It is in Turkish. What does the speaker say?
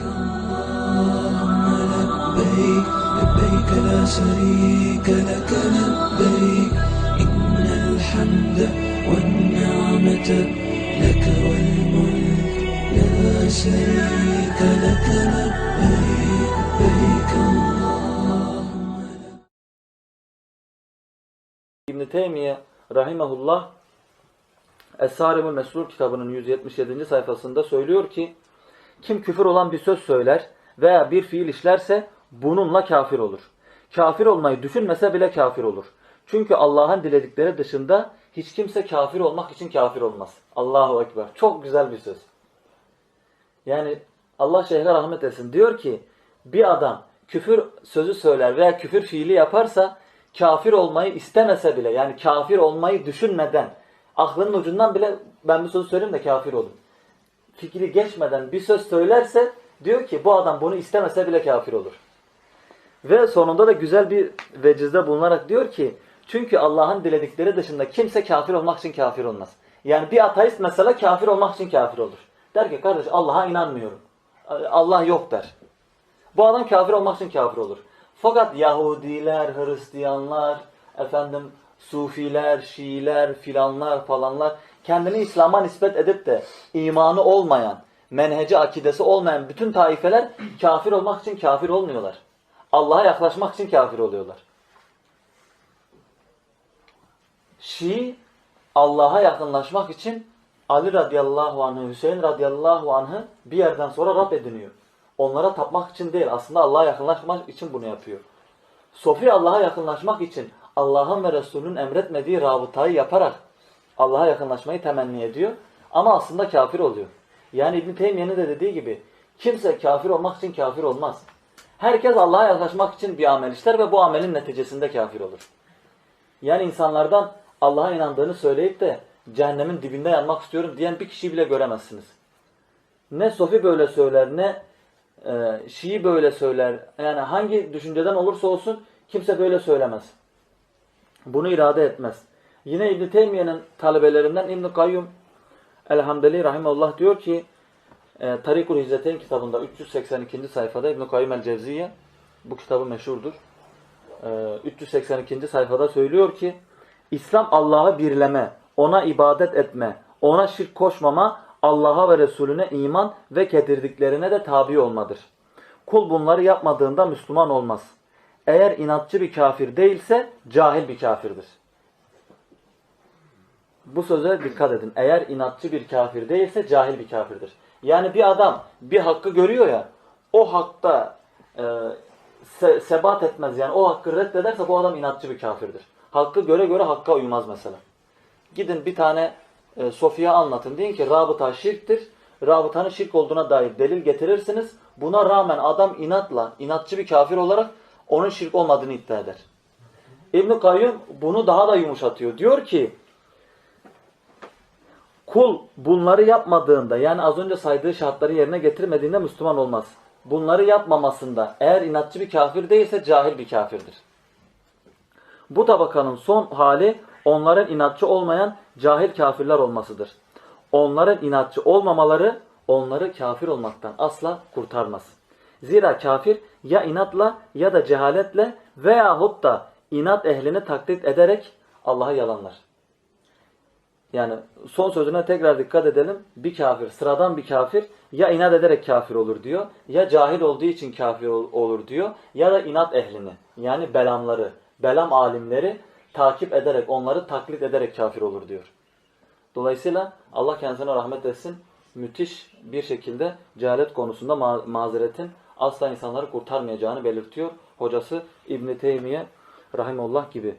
اللهم لبيك لبيك لا شريك لك لبيك إن الحمد والنعمة لك والملك لا شريك لك لبيك لبيك اللهم İbn Teymiye rahimehullah Es-Sarimul Meslur kitabının 177. sayfasında söylüyor ki kim küfür olan bir söz söyler veya bir fiil işlerse bununla kafir olur. Kafir olmayı düşünmese bile kafir olur. Çünkü Allah'ın diledikleri dışında hiç kimse kafir olmak için kafir olmaz. Allahu Ekber. Çok güzel bir söz. Yani Allah şeyhe rahmet etsin. Diyor ki bir adam küfür sözü söyler veya küfür fiili yaparsa kafir olmayı istemese bile yani kafir olmayı düşünmeden aklının ucundan bile ben bu sözü söyleyeyim de kafir olun. Fikri geçmeden bir söz söylerse diyor ki bu adam bunu istemese bile kafir olur. Ve sonunda da güzel bir vecizde bulunarak diyor ki çünkü Allah'ın diledikleri dışında kimse kafir olmak için kafir olmaz. Yani bir ateist mesela kafir olmak için kafir olur. Der ki kardeş Allah'a inanmıyorum. Allah yok der. Bu adam kafir olmak için kafir olur. Fakat Yahudiler, Hristiyanlar, efendim Sufiler, Şiiler, filanlar falanlar kendini İslam'a nispet edip de imanı olmayan, menheci akidesi olmayan bütün taifeler kafir olmak için kafir olmuyorlar. Allah'a yaklaşmak için kafir oluyorlar. Şii Allah'a yakınlaşmak için Ali radıyallahu anh'ı, Hüseyin radıyallahu anh'ı bir yerden sonra Rab ediniyor. Onlara tapmak için değil, aslında Allah'a yakınlaşmak için bunu yapıyor. Sofi Allah'a yakınlaşmak için Allah'ın ve Resulünün emretmediği rabıtayı yaparak Allah'a yakınlaşmayı temenni ediyor. Ama aslında kafir oluyor. Yani İbn Teymiye'nin de dediği gibi kimse kafir olmak için kafir olmaz. Herkes Allah'a yaklaşmak için bir amel işler ve bu amelin neticesinde kafir olur. Yani insanlardan Allah'a inandığını söyleyip de cehennemin dibinde yanmak istiyorum diyen bir kişiyi bile göremezsiniz. Ne Sofi böyle söyler ne e, Şii böyle söyler. Yani hangi düşünceden olursa olsun kimse böyle söylemez. Bunu irade etmez. Yine İbn Teymiye'nin talebelerinden İbn Kayyum Elhamdeli Rahimullah diyor ki e, Tarikul Hicreteyn kitabında 382. sayfada İbn Kayyum el Cevziye bu kitabı meşhurdur. E, 382. sayfada söylüyor ki İslam Allah'ı birleme, ona ibadet etme, ona şirk koşmama, Allah'a ve Resulüne iman ve getirdiklerine de tabi olmadır. Kul bunları yapmadığında Müslüman olmaz. Eğer inatçı bir kafir değilse cahil bir kafirdir. Bu söze dikkat edin. Eğer inatçı bir kafir değilse cahil bir kafirdir. Yani bir adam bir hakkı görüyor ya, o hakta e, se sebat etmez yani o hakkı reddederse bu adam inatçı bir kafirdir. Hakkı göre göre hakka uymaz mesela. Gidin bir tane e, Sofya anlatın. Deyin ki rabıta şirktir. Rabıtanın şirk olduğuna dair delil getirirsiniz. Buna rağmen adam inatla, inatçı bir kafir olarak onun şirk olmadığını iddia eder. İbn-i Kayyum bunu daha da yumuşatıyor. Diyor ki kul bunları yapmadığında yani az önce saydığı şartları yerine getirmediğinde Müslüman olmaz. Bunları yapmamasında eğer inatçı bir kafir değilse cahil bir kafirdir. Bu tabakanın son hali onların inatçı olmayan cahil kafirler olmasıdır. Onların inatçı olmamaları onları kafir olmaktan asla kurtarmaz. Zira kafir ya inatla ya da cehaletle veyahut da inat ehlini taklit ederek Allah'ı yalanlar. Yani son sözüne tekrar dikkat edelim. Bir kafir, sıradan bir kafir ya inat ederek kafir olur diyor, ya cahil olduğu için kafir olur diyor, ya da inat ehlini yani belamları, belam alimleri takip ederek, onları taklit ederek kafir olur diyor. Dolayısıyla Allah kendisine rahmet etsin. Müthiş bir şekilde cehalet konusunda ma mazeretin asla insanları kurtarmayacağını belirtiyor. Hocası İbn Teymiye rahimullah gibi.